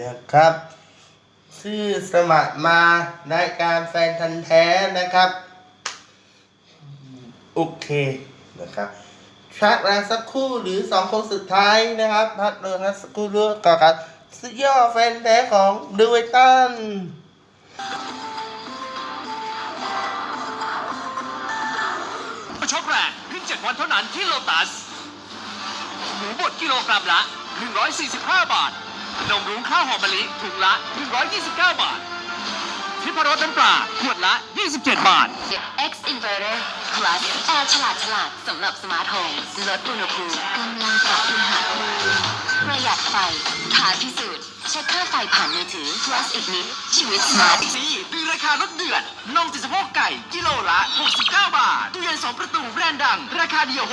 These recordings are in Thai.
นะครับ ชื่อสมัครมารายการแฟนทันแท้นะครับ โอเคนะครับชักแรงสักคู่หรือสองคนสุดท้ายนะครับ พักเรื่องสักคู่เรื่องก่อนครับสุดยอดแฟนแท้ของดูไวตันช็อกแรกเพียง7วันเท่านั้นที่โลตัส หมูบดกิโลกรัมละ 145 บาท นมรุ้งข้าวหอมมะลิถุงละ 129 บาททิพรสน้ำปลาขวดละ 27 บาท X Inverter Plus แอร์ฉลาดฉลาดสำหรับสมาร์ทโฮมลดอุณหภูมิกำลังปรับอุณหภูมิประหยัดไฟท้าพิสูจน์ เช็คค่าไฟผ่านมือถือ Plus อีกนิด ชีวิตสมาร์ทสีปีราคาลดเดือนนมติดสะโพกไก่ กิโลละ 69 บาทตู้เย็น2 ประตูแบรนด์ดัง ราคาเดียว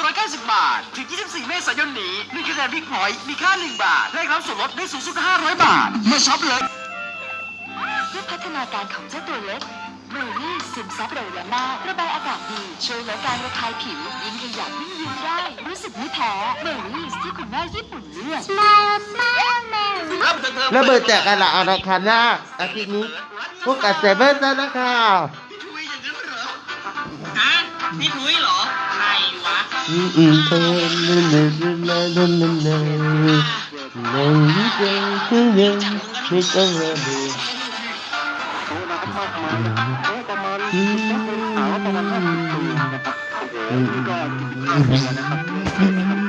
6,990 บาท ถึง 24 เมษายนนี้มีคะแนนบิ๊กพอยต์มีค่า 1 บาท ได้รับส่วนลดได้สูงสุด 500 บาท มาช็อปเลยด้วยพัฒนาการของเจ้าตัวเล็กบรูนี่ซึมซับเร็วและมากระบายอากาศดี ช่วยลดการระคายผิว ยิ่งขยับยิ่งยืนได้ รู้สึกไม่แพ้เบอร์รี่ที่คุณแม่ญี่ปุ่นเลือก Smile Smile Mary ระเบิดแจกกันละอาราคาน่าอาทิตย์นี้พวกกับเซเบอร์ซะนะครับฮะพี่ทุยเหรอใครวะอืมอืมเธอเดินเดินเดินเดินเดินเดินเดินเดินเดินเดินเดินไม่ต้องระเบิดอืมอื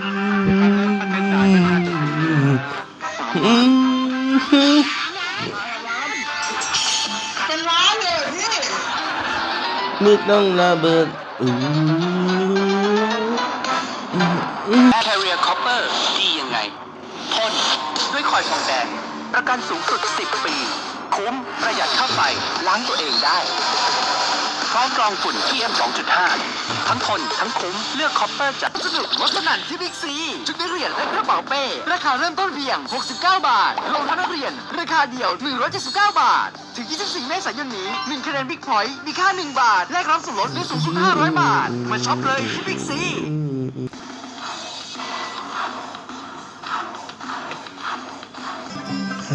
ไม่ต้องระเบิดอืมแอร์ r ทเรียคอปเปอร์ดียังไงพ่นด้วยคอยทองแดง ประกันสูงสุด 10 ปี คุ้มประหยัดค่าไฟล้างตัวเองได้ ร้อมกรองฝุ่น PM 2.5 ทั้งทนทั้งคุ้มเลือกคอปเปอร์จัดสนุกลดสนั่นที่บิ๊กซีชุดนักเรียนและกระเป๋าเป้ราคาเริ่มต้นเพียง 69 บาทรองเท้านักเรียน ราคาเดียว 179 บาท ถึง 24 เมษายนนี้1คะแนนบิ๊กพอยต์มีค่า 1 บาทแลกรับส่วนลดได้สูงสุด 500 บาท มาช็อปเลยที่บิ๊กซี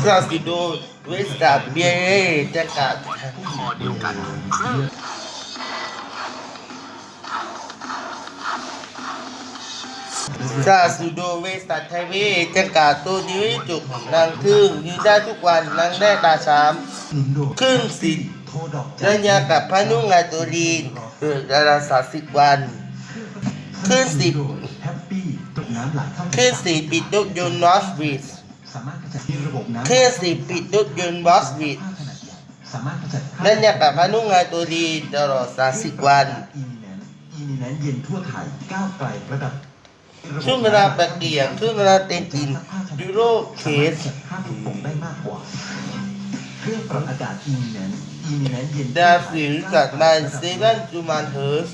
ซาซิโดเวสตาเบียจะกัดคอเดียวกัน เครื่องซาซิโดเวสตาไทเวจะกัดตัวนี้จุกนางครึ่งยืนได้ทุกวันนางได้ตาสามครึ่งสิระยะกับพานุงาตัวลีนเกิดดาราศาสตร์สิบวันครึ่งสิบแฮปปี้ตกน้ำไหลเข้าครึ่งสี่ปิดรถยนต์นอสวิสสามารถขจัดมีระบบน้ำครึ่งสี่ปิดรถยนต์บอสวิสผ้าขนาดใหญ่สามารถขจัดระยะกับพานุงาตัวลีนตลอดสามสิบวันอีนีแนนอีนีแนนเย็นทั่วไทยก้าวไกลระดับ ช่วงเวลาแปลเกียงช่วงเวลาเต็นอินยูโรเคสสามารถขจัดผ้าถูกปงได้มากกว่าเครื่องปรับอากาศอีนีแนนอีนีแนนเย็นดาฟิลจากนายเซเว่นจูมานเฮิร์ส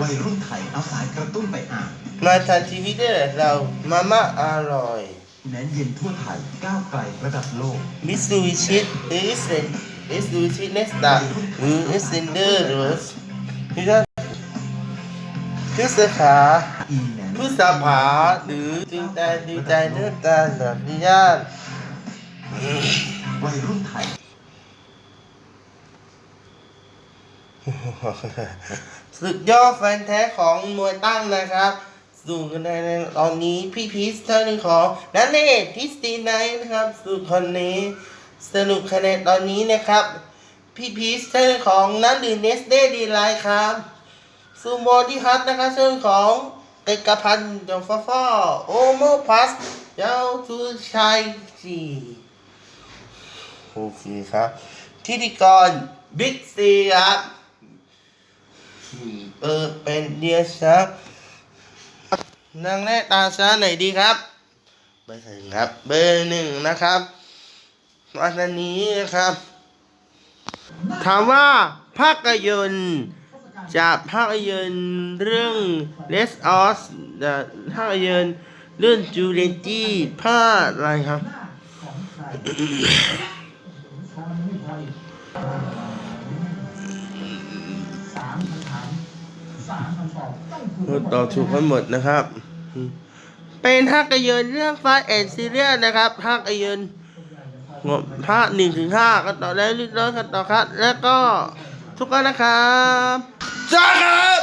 วัยรุ่นไทยเอาสายกระตุ้นไปอ่านมาทันชีวิตได้เรามาม่าอร่อยแนนเย็นทั่วไทยก้าวไกลระดับโลกมิสูบิชิเอสเซนเอสดูชิเนสตาหรือเอสเซนเดอร์โรสพี่ท่าน คือสาขาอีนีแนนผู้สาผาหรือจริงใจดีใจเนื้อตาหลับนิยานวัยรุ่นไทยสุดยอดแฟนแท้ของมวยตั้งนะครับสู่กันในตอนนี้พี่พีชเท่านึงของนันเนตพิสตีไนท์นะครับสู่คนนี้สนุกคะแนนตอนนี้นะครับ พี่พีชเท่านึงของนันดื่มเนสเดดีไลท์ครับ ซูโมที่ฮัทนะครับเท่านึงของเอกพันธ์จงฟ้าฟ้าโอโมพัสเจ้าทูชัยจีโอเคครับพิธีกรบิ๊กซีครับเออเป็นเดียชับนางแรกตาช้าไหนดีครับเบอร์หนึ่งครับ เบอร์หนึ่งนะครับวันนี้นะครับ ถามว่าภาพยนตร์ จากภาพยนตร์เรื่อง Les Os ภาพยนตร์เรื่องจูเลนจี้ภาคอะไรครับ ตอบถูกกันหมดนะครับ เป็นภาพยนตร์เรื่องฟาแอนซีเรียนะครับภาพยนตร์งบภาคหนึ่งถึงห้ากันต่อแล้วรีบร้อยกันต่อครับ แล้วก็ทุกคนนะครับ จ้าครับ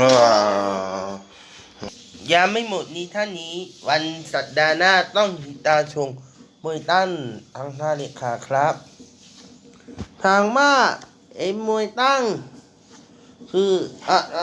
ว้าวยังไม่หมดนี้ท่านนี้ วันสัปดาห์หน้าต้องติดตามชมมวยตั้นทางท่าเลขาครับ ทางมาเอ็มมวยตั้ง คืออะไร